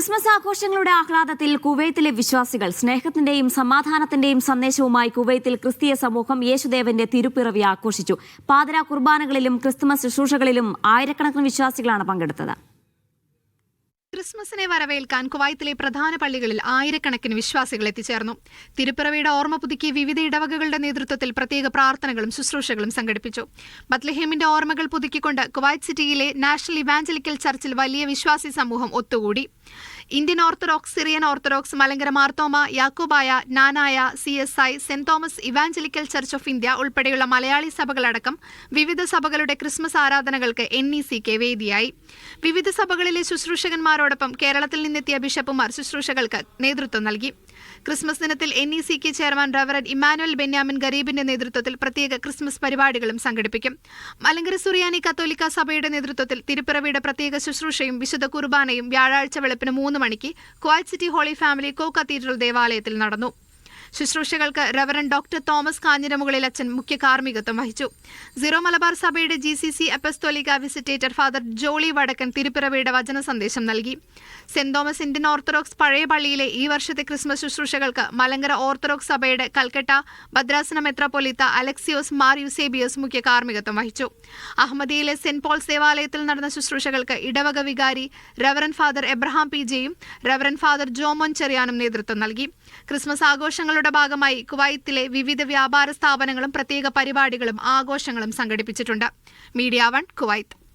Christmas ആഘോഷങ്ങളുടെ ആഹ്ലാദത്തിൽ കുവൈത്തിലെ വിശ്വാസികൾ സ്നേഹത്തിന്റെയും സമാധാനത്തിന്റെയും സന്ദേശവുമായി കുവൈത്തിൽ ക്രിസ്തീയ സമൂഹം യേശുദേവന്റെ തിരുപ്പിറവി ആഘോഷിച്ചു. പാതിര കുർബാനകളിലും ക്രിസ്തുമസ് ശുശ്രൂഷകളിലും ആയിരക്കണക്കിന് വിശ്വാസികളാണ് പങ്കെടുത്തത്. ക്രിസ്മസിനെ വരവേൽക്കാൻ കുവൈത്തിലെ പ്രധാന പള്ളികളിൽ ആയിരക്കണക്കിന് വിശ്വാസികൾ എത്തിച്ചേർന്നു. തിരുപ്പിറവിയുടെ ഓർമ്മ പുതുക്കി വിവിധ ഇടവകകളുടെ നേതൃത്വത്തിൽ പ്രത്യേക പ്രാർത്ഥനകളും ശുശ്രൂഷകളും സംഘടിപ്പിച്ചു. ബത്ലഹേമിന്റെ ഓർമ്മകൾ പുതുക്കിക്കൊണ്ട് കുവൈറ്റ് സിറ്റിയിലെ നാഷണൽ ഇവാഞ്ചലിക്കൽ ചർച്ചിൽ വലിയ വിശ്വാസി സമൂഹം ഒത്തുകൂടി. Indian Orthodox Syrian Orthodox Malankara Marthoma Yakobaya Knanaya C S I Saint Thomas Evangelical Church of India ഉൾപ്പെടെയുള്ള മലയാളി സഭകളടക്കം വിവിധ സഭകളുടെ ക്രിസ്മസ് ആരാധനകൾക്ക് എൻ ഇ സി കെ വേദിയായി. വിവിധ സഭകളിലെ ശുശ്രൂഷകന്മാരോടൊപ്പം കേരളത്തിൽ നിന്നെത്തിയ ബിഷപ്പുമാർ ശുശ്രൂഷകൾക്ക് നേതൃത്വം നൽകി. ക്രിസ്മസ് ദിനത്തിൽ N E C K chairman reverend Emmanuel Benyamin ഗരീബിന്റെ നേതൃത്വത്തിൽ പ്രത്യേക ക്രിസ്മസ് പരിപാടികളും സംഘടിപ്പിക്കും. മലങ്കര സുറിയാനി കത്തോലിക്ക സഭയുടെ നേതൃത്വത്തിൽ തിരുപ്പിറവിയുടെ പ്രത്യേക ശുശ്രൂഷയും വിശുദ്ധ കുർബാനയും വ്യാഴാഴ്ച വെളുപ്പിന് മൂന്ന് മണിക്ക് Kuwait city Holy Family co cathedral ദേവാലയത്തിൽ നടന്നു. ശുശ്രൂഷകൾക്ക് റവറൻ ഡോക്ടർ തോമസ് കാഞ്ഞിരമുകളിൽ അച്ഛൻ മുഖ്യ കാർമ്മികത്വം വഹിച്ചു. സീറോ മലബാർ സഭയുടെ G C C അപ്പസ്തോലിക visitator father Jolly Vadakkan തിരുപ്പിറവിയുടെ വചന സന്ദേശം നൽകി. സെന്റ് തോമസ് ഇന്ത്യൻ ഓർത്തഡോക്സ് പഴയ പള്ളിയിലെ ഈ വർഷത്തെ ക്രിസ്മസ് ശുശ്രൂഷകൾക്ക് മലങ്കര ഓർത്തഡോക്സ് സഭയുടെ കൽക്കട്ട ഭദ്രാസന മെത്രാപ്പൊലിത്ത അലക്സിയോസ് മാർ യുസേബിയോസ് മുഖ്യ കാർമ്മികത്വം വഹിച്ചു. അഹമ്മദിയിലെ സെന്റ് പോൾസ് ദേവാലയത്തിൽ നടന്ന ശുശ്രൂഷകൾക്ക് ഇടവക വികാരി റവറൻ ഫാദർ എബ്രഹാം പി ജെയും റവറൻ ഫാദർ ജോമോൻ ചെറിയാനും നേതൃത്വം നൽകി. ക്രിസ്മസ് ആഘോഷങ്ങളുടെ ഭാഗമായി കുവൈത്തിലെ വിവിധ വ്യാപാര സ്ഥാപനങ്ങളും പ്രത്യേക പരിപാടികളും ആഘോഷങ്ങളും സംഘടിപ്പിച്ചിട്ടുണ്ട്. Media one Kuwait.